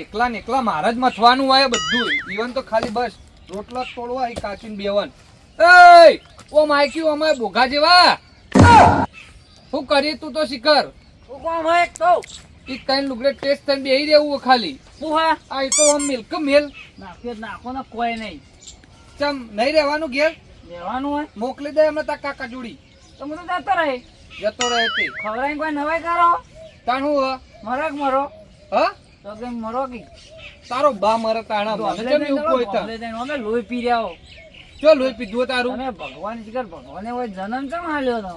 એકલા ને એકલા મારા જ મથવાનું હોય બધું. ઈવન તો ખાલી બસ. રોટલો તોડવા એ કાચીન બેવન. એય! ઓ માયકી અમારે બોઘા જેવા. શું કરી તું તો શિખર? ઈ કઈ લુગડે ટેસ્ટ થઈને બેહી રહેવું ખાલી. આ ઈ તો આમ મિલ્ક મેલ. નાખ્યો નાખો ને કોઈ નહીં. ચમ નહીં રહેવાનું ઘેર? રહેવાનું હોય? મોકલી દે એમને તા કાકા જોડી. તો હું તો જતો રહે. જતો રહે તે. ખવડાવીને કોઈ નવાઈ કરો? તાણ હું હ? મરો કે મરો. હ? તો કે મરો કે? તારો બા મરે તાણા મને ચમ એવું કોઈ તા અમે લોહી પી રહ્યા. ચો લોહી પીધું તારું? તમે ભગવાન જીગર ભગવાને હોય જન્મ કેમ હાલ્યો તો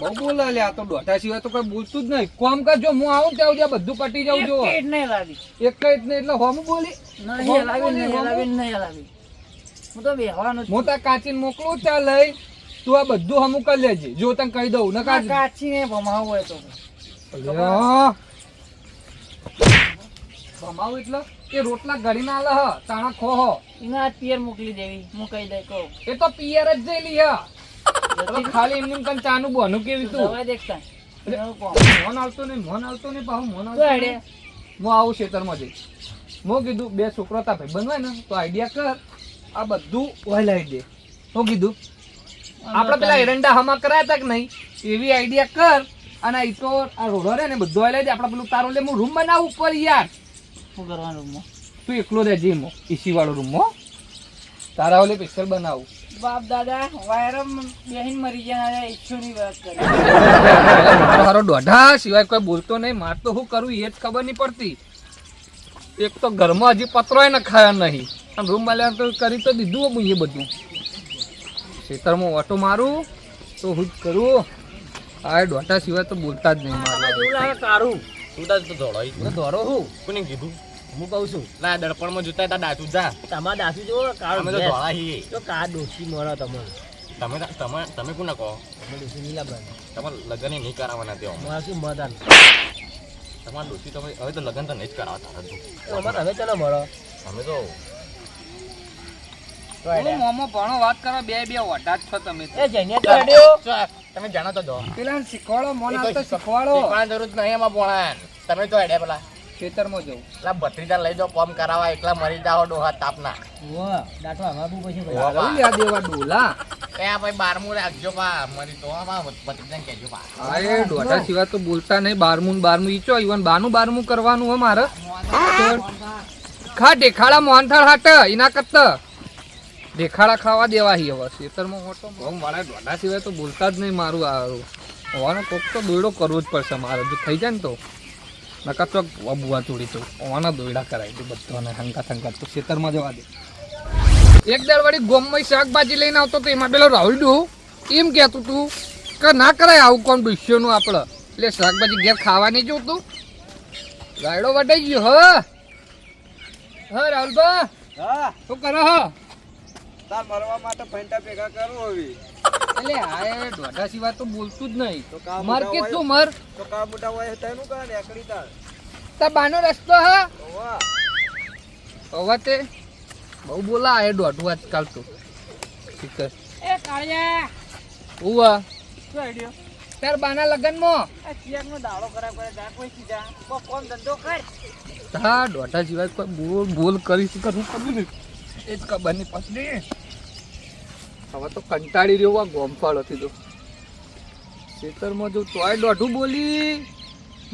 બહુ બોલે લે આ તો દોઢા સિવાય તો કઈ બોલતું જ નહીં. કોમ કર જો હું આવું ત્યાં સુધી બધું પટી જાઉં જો એક નહીં લાવી એક જ ને એટલે હોમ બોલી. નહીં લાવી નહીં લાવી નહીં લાવી હું તો બેહવાનો જ હું તા કાચીને મોકલું ત્યાં લઈ તું આ બધું હમું કરી લેજે. જો તને કહી દઉં ને. કાચી ને ભમાવું હોય તો. ભમાવું એટલે? એ રોટલા ઘડીને આલે હ તાણા ખો હ. એના પિયર મોકલી દેવી. હું કહી દઈ કહું. એ તો પિયર જ જઈલી હ. હવે ખાલી એમની કન ચાનું બોનું કેવી તું? હવે દેખતા મોન આવતો નહીં મોન આવતો નહીં પાહુ મોન આવતો હું આવું ખેતરમાં જઈ હું કીધું બે છોકરો તા ભાઈ બનવાય ને તો આઈડિયા કર. આ બધું વહેલાઈ દે. હું કીધું આપણે પેલા એરંડા હમા કરાયા હતા કે નહીં? એવી આઈડિયા કર. અને ઈ તો આ રોડો રે ને બધું વહેલાઈ દે આપણે પેલું તારો લે હું રૂમ બનાવું ઉપર યાર. શું કરવાનું રૂમમાં? તું એકલો રહેજે એમાં એસી વાળો રૂમમાં તારા ઓલે સ્પેશિયલ બનાવું. બાપ દાદા વાયરમ બેહીન મરી ગયા ઈચ્છુની વાત કરે. મારો દોઢા સિવાય કોઈ બોલતો નહીં. માર તો શું કરું એ જ ખબર નહીં પડતી. એક તો ઘરમાં હજી પતરોય ન ખાયા નહીં. અને રૂમ વાળા તો કરી તો દીધું હું એ બધું. ખેતરમાં ઓટો મારું તો હું જ કરું. આ દોઢા સિવાય તો બોલતા જ નહીં મારું એવું લાગે તું તાર. તો તો દોરો હું? કોને કીધું? હું કહું છું? ના દર્પણમાં જોતા હતા દાસુ જા તમારા દાસુ જો કાળો અમે તો ધોળા છીએ. તો કા ડોસી મળો તમને. તમે તમે તમે કોને કહો અમે ડોસી નહીં બને તમારે લગ્ન નહીં કરાવવાના તેઓ. મારા શું મદાન તમારે ડોસી તમે હવે તો લગ્ન તો નહીં જ કરાવતા હતું અમારે હવે ચાલો મળો. અમે તો મોમો ભણો વાત કરો બે બે વટાટ છો તમે એ જઈને તમે જાણો તો જો પેલા શીખવાડો મોન તો શીખવાડો. શીખવાની જરૂર નહીં એમાં ભોળા તમે તો હેડે પેલા. ખેતરમાં જવું. એટલે ભત્રીજા લઈ જાઓ કોમ કરાવવા એકલા મરી જાઓ ડોહા તાપના. પછી. દેવા ડોલા. એ આ ભાઈ બારમું રાખજો પા મરી તો પા હા સિવાય તો બોલતા નહીં. બારમું ને બારમું ઈચો ઈવન બાનું બારમું કરવાનું હોય મારે. ખા દેખાડા મોહનથાળ હાટ એના કત દેખાડા ખાવા દેવા હી હવે ખેતરમાં મોટો બહુ મારા દોઢા સિવાય તો બોલતા જ નહીં મારું આ. હોવાનો કોક તો દોયડો કરવો જ પડશે મારે. જો થઈ જાય ને તો. નકા તો બુવા તોડી તો હોવાના દોયડા કરાવી દે બધાને હંકા થંકા તો ખેતરમાં જવા દે. એક દર વળી ગોમમાં શાકભાજી લઈને આવતો તો એમાં પેલો રાહુલ ડુ એમ કહેતું તું કે ના કરાય આવું કોણ ડુસ્યોનું આપણે એટલે શાકભાજી ઘેર ખાવા નહીં જોતું? ગાયડો વટાઈ ગયો હ. હ રાહુલભા હા. શું કરો હો? તાર મરવા માટે ફેંટા ભેગા કરું હવે. એટલે આ એ દોઢા સિવાય તો બોલતું જ નહીં. તો કામ મર કે તું મર તો કા મોટા હોય તેનું કા નીકળી તાર તા બાનો રસ્તો હા. ઓવા તે. બહુ બોલા એ દોઢું આજકાલ તો. ઠીક એ કાળિયા. ઉવા. શું આઈડિયો? તાર બાના લગન મો ચિયાક નો દાડો ખરાબ કરે જા કોઈ સીધા કો કોમ ધંધો કર. હા દોઢા સિવાય કોઈ બોલ બોલ કરી શીખર હું કરું ને એ જ ખબર નહીં પછી હવે તો કંટાળી રહ્યો આ ગોમફાળ હતી તો. ખેતરમાં જો તોય દોઢું બોલી,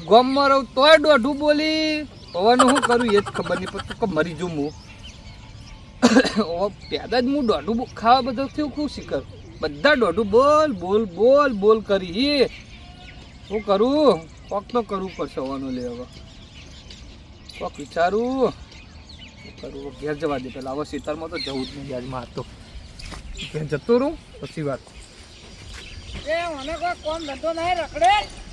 ગોમમાં રહું તોય દોઢું બોલી. હવાનું શું કરું એ જ ખબર નહીં પડતું કે મરી જઉં હું. પેદા જ હું દોઢું ખાવા બધું થયું ખુશ શીખર બધા દોઢું બોલ બોલ બોલ બોલ કરી. હું કરું? કોક તો કરવું પડશે હવાનું લે હવે. કોક વિચારું. કરું? ઘેર જવા દે પેલા હવે શીતળમાં તો જવું જ નહીં વ્યાજમાં માર તો ઘેર જતો રહું? પછી વાત. એ મને કોઈ કોમ ધંધો નહીં રખડે.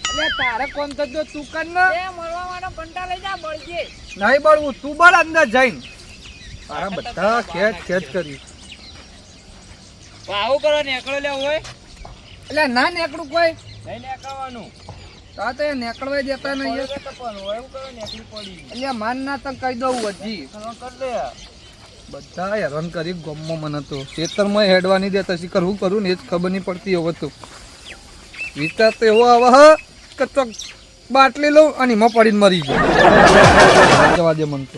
એટલે તારે કોણ થતો તું કર ને. એ મરવા માટે કંટા લઈ જા બળજે નહીં બળવું તું બળ અંદર જઈને. તારા બધા ખેંચ ખેંચ કરી. આવું કરો નેકળો લે હોય. એટલે ના નેકડું કોઈ. નહીં નેકળવાનું. તા તો નેકળવા દેતા નહીં. એવું કરો નેકળી પડી. એટલે માન ના તને કહી દઉં હજી. કર લે. બધા હેરાન કરી ગમમાં મને તો. ખેતરમાં હેડવા નહીં દેતા શીખર હું કરું ને એ જ ખબર નહીં પડતી હવે તો. વિચાર તો એવો આવે કે ચોક બાટલી લઉં અને એમાં પડીને મરી જાય જવા દે મન તો.